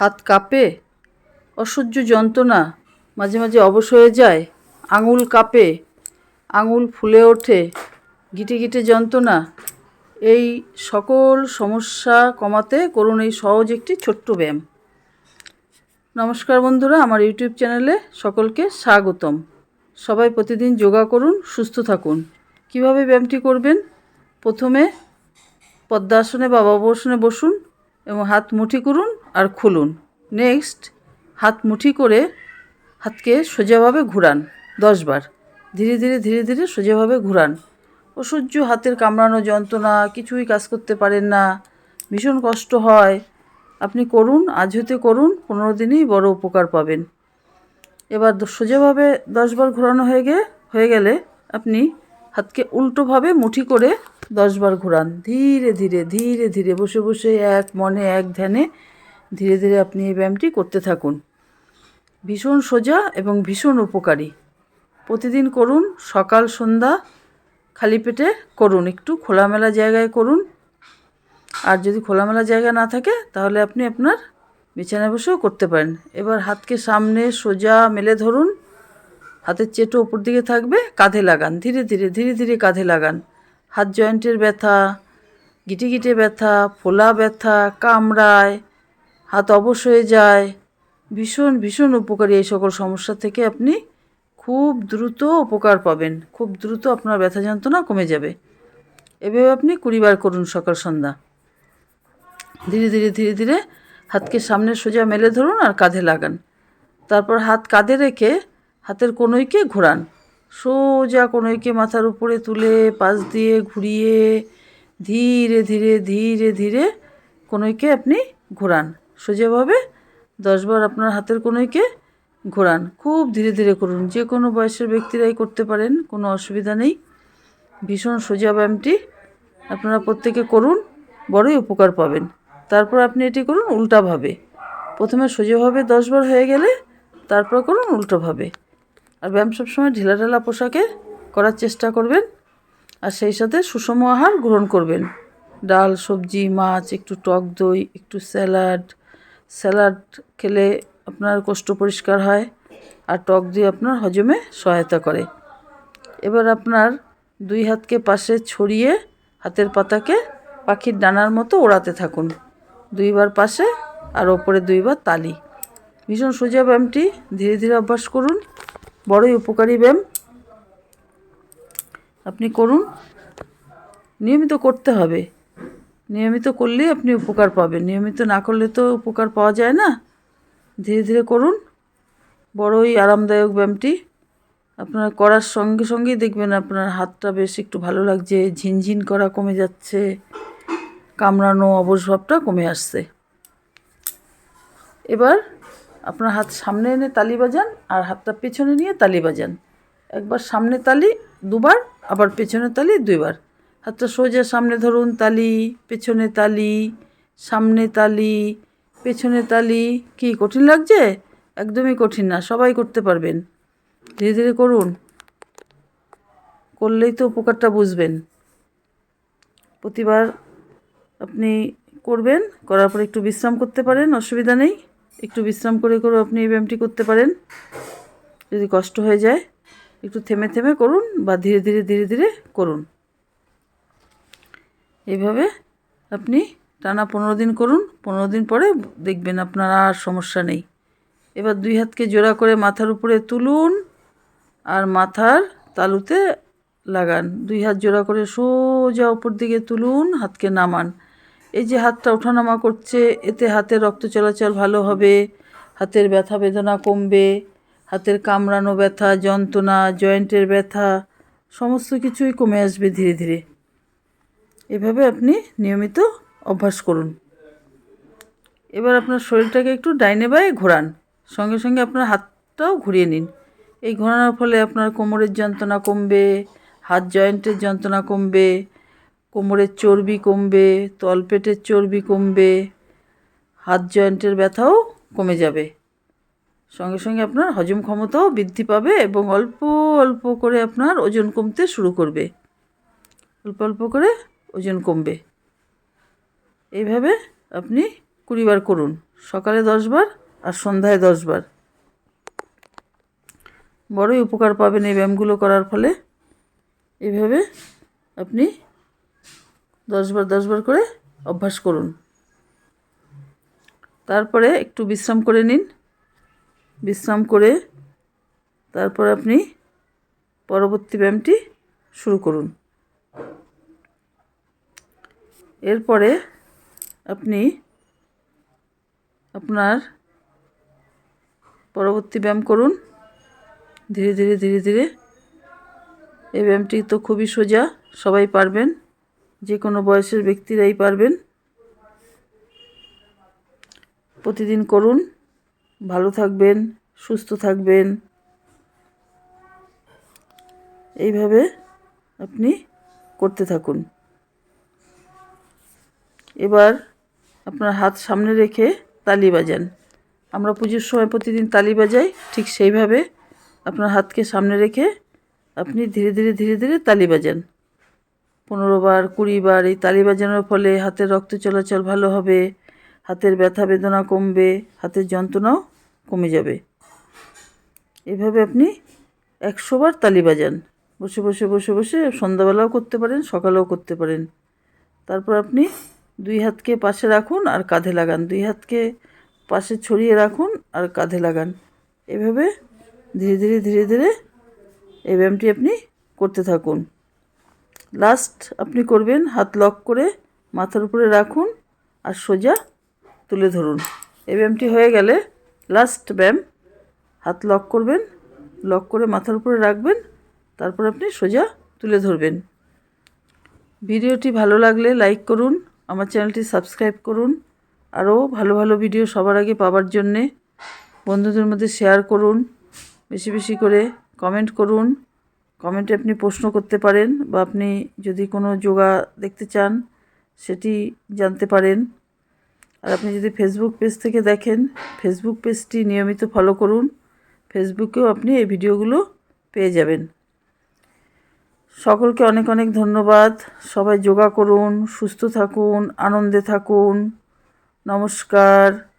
হাত কাঁপে, অসহ্য যন্ত্রণা মাঝে মাঝে অবশ হয়ে যায়, আঙুল কাঁপে, আঙুল ফুলে ওঠে, গিটে গিটে যন্ত্রণা। এই সকল সমস্যা কমাতে করুন এই সহজ একটি ছোট্ট ব্যায়াম। নমস্কার বন্ধুরা, আমার ইউটিউব চ্যানেলে সকলকে স্বাগতম। সবাই প্রতিদিন যোগা করুন, সুস্থ থাকুন। কীভাবে ব্যায়ামটি করবেন? প্রথমে পদ্মাসনে বা বাবাসনে বসুন এবং হাত মুঠি করুন আর খুলুন। নেক্সট হাত মুঠি করে হাতকে সোজাভাবে ঘুরান দশবার ধীরে ধীরে ধীরে ধীরে সোজাভাবে ঘুরান। অসহ্য হাতের কামড়ানো যন্ত্রণা, কিছুই কাজ করতে পারেন না। ভীষণ কষ্ট হয়। আপনি করুন, আজ হতে করুন, পনেরো দিনেই বড় উপকার পাবেন। এবার সোজাভাবে দশবার ঘোরানো হয়ে গে হয়ে গেলে আপনি হাতকে উল্টোভাবে মুঠি করে দশবার ঘোরান। ধীরে ধীরে ধীরে ধীরে বসে বসে এক মনে, এক ধ্যানে ধীরে ধীরে আপনি এই ব্যায়ামটি করতে থাকুন। ভীষণ সোজা এবং ভীষণ উপকারী। প্রতিদিন করুন, সকাল, সন্ধ্যা খালি পেটে করুন, একটু খোলামেলা জায়গায় করুন। আর যদি খোলামেলা জায়গা না থাকে, তাহলে আপনি আপনার বিছানায় বসেও করতে পারেন। এবার হাতকে সামনে সোজা মেলে ধরুন। হাতের চেটো উপর দিকে থাকবে, কাঁধে লাগান। ধীরে ধীরে ধীরে ধীরে, কাঁধে লাগান। হাত জয়েন্টের ব্যথা, গিটে গিটে ব্যথা, ফোলা ব্যথা, কামড়ায়, হাত অবশ হয়ে যায়। ভীষণ ভীষণ উপকারী এই সকল সমস্যা থেকে আপনি খুব দ্রুত উপকার পাবেন। খুব দ্রুত আপনার ব্যথা যন্ত্রণা কমে যাবে। এভাবে আপনি কুড়িবার করুন সকাল, সন্ধ্যা। ধীরে ধীরে ধীরে ধীরে হাতকে সামনে সোজা মেলে ধরুন আর কাঁধে লাগান। তারপর হাত কাঁধে রেখে হাতের কনুইকে ঘোরান। সোজা কনুইকে মাথার উপরে তুলে পাশ দিয়ে ঘুরিয়ে ধীরে ধীরে ধীরে ধীরে কনুইকে আপনি ঘোরান। সোজাভাবে দশবার আপনার হাতের কনুইকে ঘোরান। খুব ধীরে ধীরে করুন। যে কোনো বয়সের ব্যক্তিরাই করতে পারেন, কোনো অসুবিধা নেই। ভীষণ সোজা ব্যায়ামটি আপনারা প্রত্যেকে করুন, বড়ই উপকার পাবেন। তারপর আপনি এটি করুন উল্টাভাবে। প্রথমে সোজাভাবে দশবার হয়ে গেলে তারপর করুন উল্টোভাবে। আর ব্যায়াম সবসময় ঢিলা ঢালা পোশাকে করার চেষ্টা করবেন। আর সেই সাথে সুষম আহার গ্রহণ করবেন। ডাল, সবজি, মাছ, একটু টক দই, একটু স্যালাড। স্যালাড খেলে আপনার কোষ্ঠ পরিষ্কার হয় আর টক দই আপনার হজমে সহায়তা করে। এবার আপনার দুই হাতকে পাশে ছড়িয়ে হাতের পাতাকে পাখির ডানার মতো ওড়াতে থাকুন। দুইবার পাশে আর ওপরে দুইবার তালি। ভীষণ সোজা ব্যায়ামটি ধীরে ধীরে অভ্যাস করুন। বড়ই উপকারী ব্যায়াম। আপনি করুন। নিয়মিত করতে হবে। নিয়মিত করলেই আপনি উপকার পাবেন। নিয়মিত না করলে তো উপকার পাওয়া যায় না। ধীরে ধীরে করুন। বড়ই আরামদায়ক ব্যায়ামটি। আপনার করার সঙ্গে সঙ্গেই দেখবেন আপনার হাতটা বেশ একটু ভালো লাগছে, ঝিনঝিন করা কমে যাচ্ছে, কামড়ানো অবসভাবটা কমে আসছে। এবার আপনার হাত সামনে এনে তালি বাজান আর হাতটা পেছনে নিয়ে তালি বাজান। একবার সামনে তালি, দুবার, আবার পেছনে তালি, দুইবার। হাতটা সোজা সামনে ধরুন, তালি, পেছনে তালি, সামনে তালি, পেছনে তালি। কি কঠিন লাগছে? একদমই কঠিন না, সবাই করতে পারবেন। ধীরে ধীরে করুন। করলেই তো উপকারটা বুঝবেন। প্রতিবার আপনি করবেন, করার পর একটু বিশ্রাম করতে পারেন, অসুবিধা নেই। একটু বিশ্রাম করে করে, আপনি এই ব্যায়ামটি করতে পারেন। যদি কষ্ট হয়ে যায়, একটু থেমে থেমে করুন বা ধীরে ধীরে ধীরে ধীরে করুন। এইভাবে আপনি টানা পনেরো দিন করুন, পনেরো দিন পরে দেখবেন আপনার আর সমস্যা নেই। এবার দুই হাতকে জোড়া করে মাথার উপরে তুলুন আর মাথার তালুতে লাগান। দুই হাত জোড়া করে সোজা উপর দিকে তুলুন, হাতকে নামান। এই যে হাতটা ওঠানামা করছে, এতে হাতের রক্ত চলাচল ভালো হবে, হাতের ব্যথা বেদনা কমবে, হাতের কামড়ানো ব্যথা, যন্ত্রণা, জয়েন্টের ব্যথা, সমস্ত কিছুই কমে আসবে ধীরে ধীরে। এভাবে আপনি নিয়মিত অভ্যাস করুন। এবার আপনার শরীরটাকে একটু ডাইনে বায়ে ঘোরান। সঙ্গে সঙ্গে আপনার হাতটাও ঘুরিয়ে নিন। এই ঘোরানোর ফলে আপনার কোমরের যন্ত্রণা কমবে, হাত জয়েন্টের যন্ত্রণা কমবে কোমরের চর্বি কমবে, তলপেটের চর্বি কমবে, হাত জয়েন্টের ব্যথাও কমে যাবে। সঙ্গে সঙ্গে আপনার হজম ক্ষমতাও বৃদ্ধি পাবে এবং অল্প অল্প করে আপনার ওজন কমতে শুরু করবে। অল্প অল্প করে ওজন কমবে। এইভাবে আপনি কুড়িবার করুন, সকালে দশবার আর সন্ধ্যায় দশবার বড়ই উপকার পাবেন এই ব্যায়ামগুলো করার ফলে। এইভাবে আপনি দশবার দশবার করে অভ্যাস করুন। তারপরে একটু বিশ্রাম করে নিন। বিশ্রাম করে তারপর আপনি পরবর্তী ব্যায়ামটি শুরু করুন। এরপরে আপনি আপনার পরবর্তী ব্যায়াম করুন। ধীরে ধীরে ধীরে ধীরে। এই ব্যায়ামটি তো খুবই সোজা, সবাই পারবেন। যে কোনো বয়সের ব্যক্তিরাই পারবেন। প্রতিদিন করুন। ভালো থাকবেন, সুস্থ থাকবেন। এইভাবে আপনি করতে থাকুন। এবার আপনার হাত সামনে রেখে তালি বাজান। আমরা পুজোর সময় প্রতিদিন তালি বাজাই, ঠিক সেইভাবে আপনার হাতকে সামনে রেখে আপনি ধীরে ধীরে ধীরে ধীরে তালি বাজান। পনেরো বার, কুড়ি বার এই তালি বাজানোর ফলে হাতের রক্ত চলাচল ভালো হবে, হাতের ব্যথা বেদনা কমবে, হাতের যন্ত্রণাও কমে যাবে। এভাবে আপনি একশো বার তালি বাজান। বসে বসে বসে বসে সন্ধ্যাবেলাও করতে পারেন, সকালেও করতে পারেন। তারপর আপনি দুই হাতকে পাশে রাখুন আর কাঁধে লাগান। দুই হাতকে পাশে ছড়িয়ে রাখুন আর কাঁধে লাগান। এভাবে ধীরে ধীরে ধীরে ধীরে এই ব্যায়ামটি আপনি করতে থাকুন। লাস্ট আপনি করবেন, হাত লক করে মাথার উপরে রাখুন আর সোজা তুলে ধরুন। এই ব্যায়ামটি হয়ে গেলে লাস্ট ব্যায়াম, হাত লক করবেন লক করে মাথার উপরে রাখবেন, তারপর আপনি সোজা তুলে ধরবেন। ভিডিওটি ভালো লাগলে লাইক করুন, আমার চ্যানেলটি সাবস্ক্রাইব করুন, আরও ভালো ভালো ভিডিও সবার আগে পাওয়ার জন্যে বন্ধুদের মধ্যে শেয়ার করুন, বেশি বেশি করে কমেন্ট করুন। কমেন্টে আপনি প্রশ্ন করতে পারেন বা আপনি যদি কোনো যোগা দেখতে চান, সেটি জানতে পারেন। আর আপনি যদি ফেসবুক পেজ থেকে দেখেন ফেসবুক পেজটি নিয়মিত ফলো করুন। ফেসবুকেও আপনি এই ভিডিওগুলো পেয়ে যাবেন। সকলকে অনেক অনেক ধন্যবাদ। সবাই যোগা করুন, সুস্থ থাকুন, আনন্দে থাকুন। নমস্কার।